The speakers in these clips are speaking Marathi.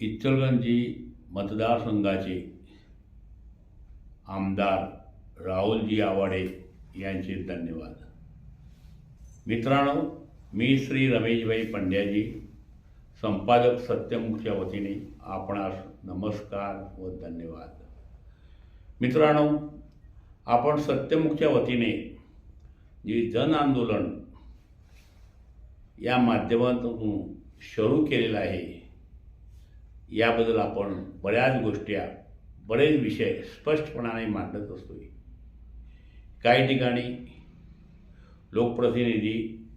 इचलगंजी मतदारसंघाचे आमदार राहुलजी आवाडे यांचे धन्यवाद. मित्रांनो मी श्री रमेशभाई पंड्याजी संपादक सत्यमुखच्या वतीने आपणास नमस्कार व धन्यवाद. मित्रांनो आपण सत्यमुखच्या वतीने जे जन आंदोलन या माध्यमातून सुरू केलेलं आहे याबद्दल आपण बऱ्याच गोष्टी बरेच विषय स्पष्टपणाने मांडत असतो काही ठिकाणी लोकप्रतिनिधी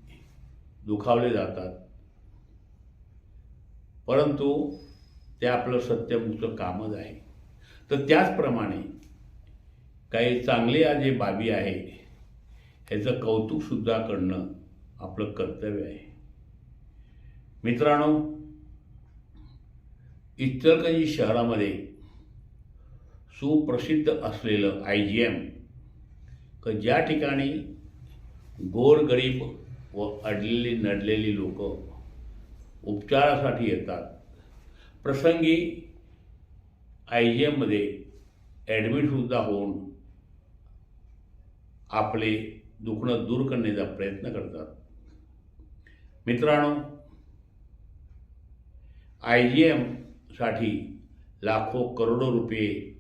दुखावले जातात. परंतु ते आपलं सत्यमुक्त कामच आहे. तर त्याचप्रमाणे काही चांगल्या जे बाबी आहे ह्याचं कौतुकसुद्धा करणं आपलं कर्तव्य आहे. मित्रांनो इचलकरंजी शहरामध्ये सुप्रसिद्ध असलेलं आय जी एम क ज्या ठिकाणी गोरगरीब व अडलेली नडलेली लोक उपचारासाठी येतात. प्रसंगी आय जी एममध्ये ॲडमिटसुद्धा होऊन आपले दुखणं दूर करण्याचा प्रयत्न करतात. मित्रांनो आय जी एम साठी लाखो करोडो रुपये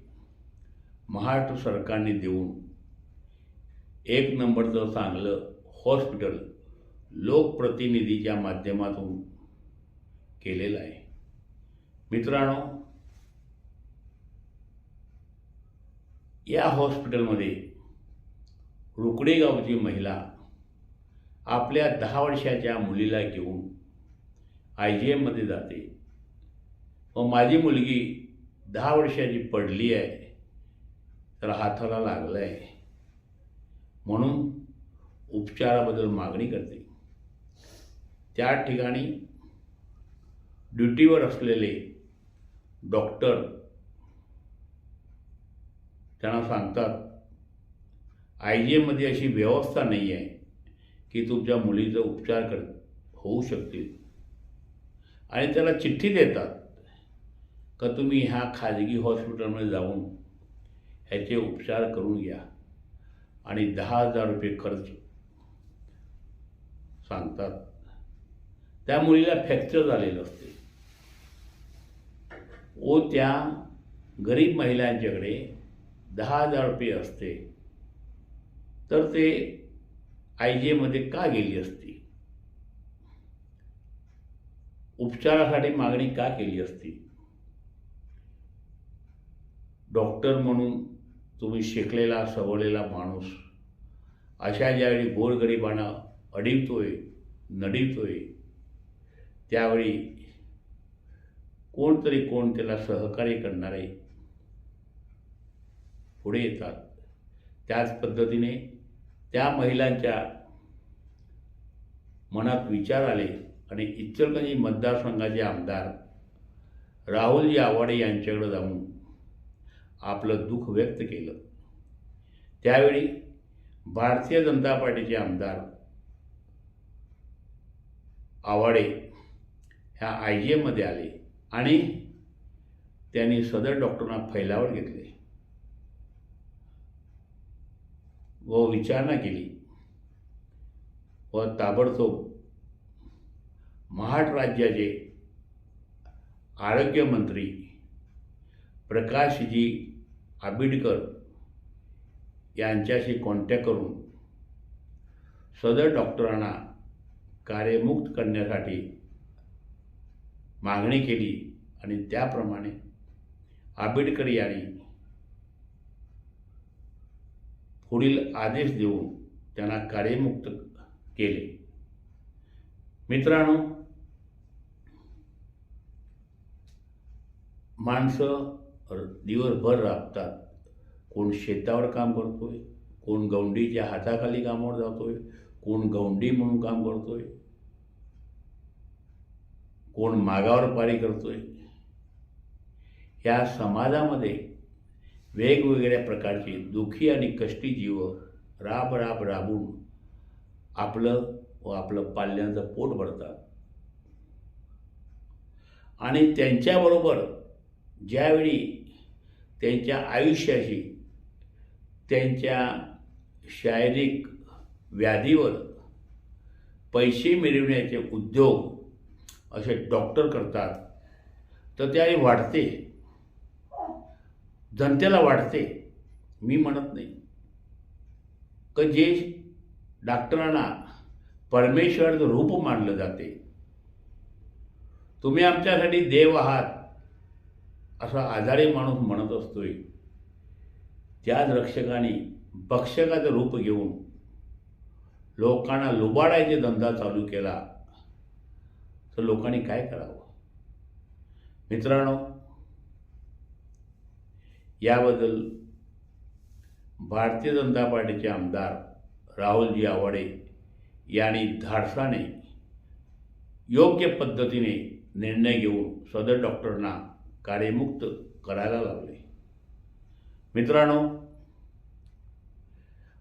महाराष्ट्र सरकारने देऊन एक नंबरचं चांगलं हॉस्पिटल लोकप्रतिनिधीच्या माध्यमातून केलेलं आहे. मित्रांनो या हॉस्पिटलमध्ये रुकडेगावची महिला आपल्या दहा वर्षाच्या मुलीला घेऊन आय जी एममध्ये जाते. मग माझी मुलगी दहा वर्षाची पडली आहे तर हाताला लागलं आहे म्हणून उपचाराबद्दल मागणी करते. त्या ठिकाणी ड्युटीवर असलेले डॉक्टर त्यांना सांगतात आय जी एममध्ये अशी व्यवस्था नाही आहे की तुमच्या मुलीचा उपचार कर होऊ शकतील. आणि त्याला चिठ्ठी देतात. का तुम्ही ह्या खाजगी हॉस्पिटलमध्ये जाऊन ह्याचे उपचार करून घ्या आणि दहा हजार रुपये खर्च सांगतात. त्या मुलीला फ्रॅक्चर झालेलं असते. व त्या गरीब महिलांच्याकडे दहा हजार रुपये असते. तर ते आय जी एमध्ये का गेली असती? उपचारासाठी मागणी का केली असती? डॉक्टर म्हणून तुम्ही शिकलेला सवरलेला माणूस. अशा ज्यावेळी गोरगरिबांना अडिवतोय नडिवतोय त्यावेळी कोणतरी कोण त्याला सहकार्य करणारे पुढे येतात. त्याच पद्धतीने त्या महिलांच्या मनात विचार आले आणि इचलकरंजी मतदारसंघाचे आमदार राहुलजी आवाडे यांच्याकडे जाऊन आपलं दुःख व्यक्त केलं. त्यावेळी भारतीय जनता पार्टीचे आमदार आवाडे ह्या आय जी एमध्ये आले आणि त्यांनी सदर डॉक्टरांना फैलावर घेतले. व विचारणा केली. व ताबडतोब महाराष्ट्र राज्याचे आरोग्यमंत्री प्रकाशजी आंबेडकर यांच्याशी कॉन्टॅक्ट करून सदर डॉक्टरांना कार्यमुक्त करण्यासाठी मागणी केली आणि त्याप्रमाणे आंबेडकर यांनी पुढील आदेश देऊन त्यांना कार्यमुक्त केले. मित्रांनो माणसं दिवसभर राबतात कोण शेतावर काम करतो आहे कोण गौंडीच्या हाताखाली कामावर जातो आहे कोण गौंडी म्हणून काम करतो आहे कोण मागावर पारी करतो आहे ह्या समाजामध्ये वेगवेगळ्या प्रकारचे दुःखी आणि कष्टी जीव राब राब राबून आपलं व आपलं पाल्यांचं पोट भरतात. आणि त्यांच्याबरोबर ज्यावेळी त्यांच्या आयुष्याशी त्यांच्या शारीरिक व्याधीवर पैसे मिळविण्याचे उद्योग असे डॉक्टर करतात तर त्यावेळी वाढते. जनतेला वाढते. मी म्हणत नाही. का जे डॉक्टरांना परमेश्वरचं रूप मानलं जाते तुम्ही आमच्यासाठी देव आहात. असा आजारी माणूस म्हणत असतोय त्याच रक्षकाने भक्षकाचं रूप घेऊन लोकांना लुबाडायचे धंदा चालू केला तर लोकांनी काय करावं? मित्रांनो याबद्दल भारतीय जनता पार्टीचे आमदार राहुलजी आवाडे यांनी धाडसाने योग्य पद्धतीने निर्णय घेऊन सदर डॉक्टरना कार्यमुक्त करायला लागले. मित्रांनो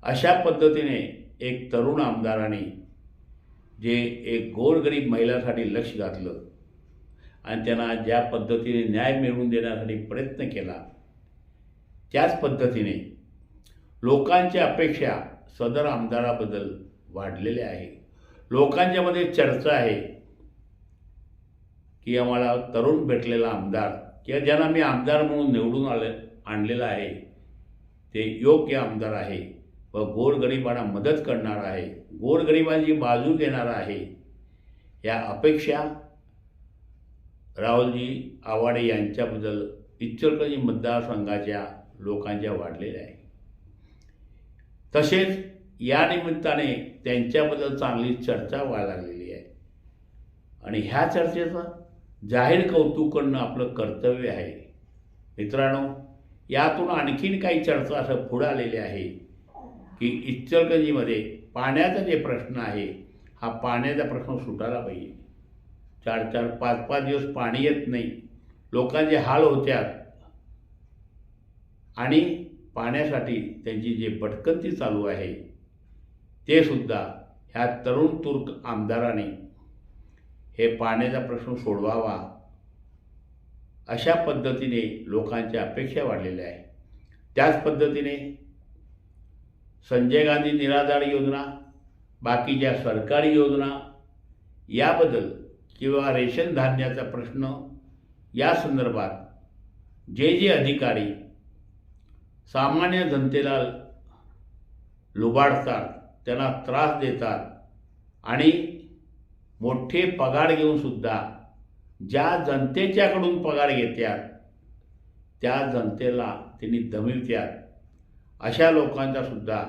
अशा पद्धतीने एक तरुण आमदाराने जे एक गोरगरीब महिलासाठी लक्ष घातलं आणि त्यांना ज्या पद्धतीने न्याय मिळवून देण्यासाठी प्रयत्न केला त्याच पद्धतीने लोकांच्या अपेक्षा सदर आमदाराबद्दल वाढलेल्या आहे लोकांच्यामध्ये चर्चा आहे की आम्हाला तरुण भेटलेला आमदार किंवा ज्यांना मी आमदार म्हणून निवडून आले आणलेलं आहे ते योग्य आमदार आहे व गोरगरिबांना मदत करणार आहे गोरगरिबांची बाजू घेणार आहे या अपेक्षा राहुलजी आवाडे यांच्याबद्दल इचलकरंजी मतदारसंघाच्या लोकांच्या वाढलेल्या आहे तसेच या निमित्ताने त्यांच्याबद्दल चांगली चर्चा व्हायला लागलेली आहे. आणि ह्या चर्चेचा जाहीर कौतुक करणं आपलं कर्तव्य आहे. मित्रांनो यातून आणखीन काही चर्चा असं पुढं आलेली आहे की इचलगंजीमध्ये पाण्याचा जे प्रश्न आहे हा पाण्याचा प्रश्न सुटायला पाहिजे. चार चार पाच पाच दिवस पाणी येत नाही. लोकांचे हाल होत्यात. आणि पाण्यासाठी त्यांची जे भटकंती चालू आहे ते सुद्धा ह्या तरुण तुर्क आमदाराने हे पाण्याचा प्रश्न सोडवावा. अशा पद्धतीने लोकांच्या अपेक्षा वाढलेल्या आहे. त्याच पद्धतीने संजय गांधी निराधार योजना बाकीच्या सरकारी योजना याबद्दल किंवा रेशन धान्याचा प्रश्न या संदर्भात जे जे अधिकारी सामान्य जनतेला लुबाडतात त्यांना त्रास देतात आणि मोठे पगार घेऊन सुद्धा ज्या जनतेच्याकडून पगार घेतात त्या जनतेला त्यांनी दमिवत्यात अशा लोकांचा सुद्धा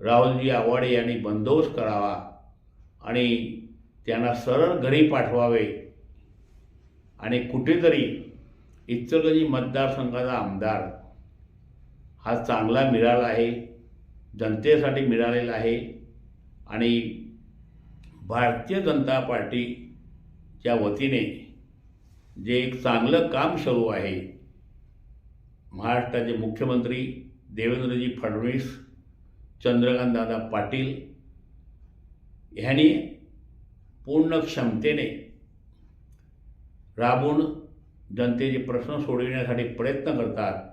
राहुलजी आवाडे यांनी बंदोबस्त करावा आणि त्यांना सरळ घरी पाठवावे आणि कुठेतरी इचलकरंजी मतदारसंघाचा आमदार हा चांगला मिळाला आहे जनतेसाठी मिळालेला आहे आणि भारतीय जनता पार्टीच्या वतीने जे एक चांगलं काम सुरू आहे महाराष्ट्राचे मुख्यमंत्री देवेंद्रजी फडणवीस चंद्रकांतदादा पाटील ह्यांनी पूर्ण क्षमतेने राबून जनतेचे प्रश्न सोडविण्यासाठी प्रयत्न करतात.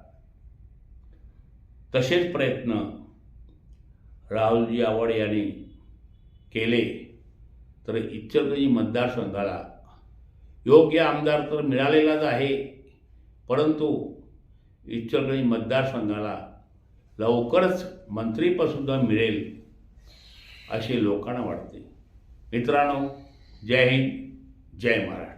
तसेच प्रयत्न राहुलजी आवड यांनी केले. तर इचलकरंजी मतदारसंघाला योग्य आमदार तर मिळालेलाच आहे परंतु इचलकरंजी मतदारसंघाला लवकरच मंत्रीपदसुद्धा मिळेल असे लोकांना वाटते. मित्रांनो जय हिंद जय महाराष्ट्र.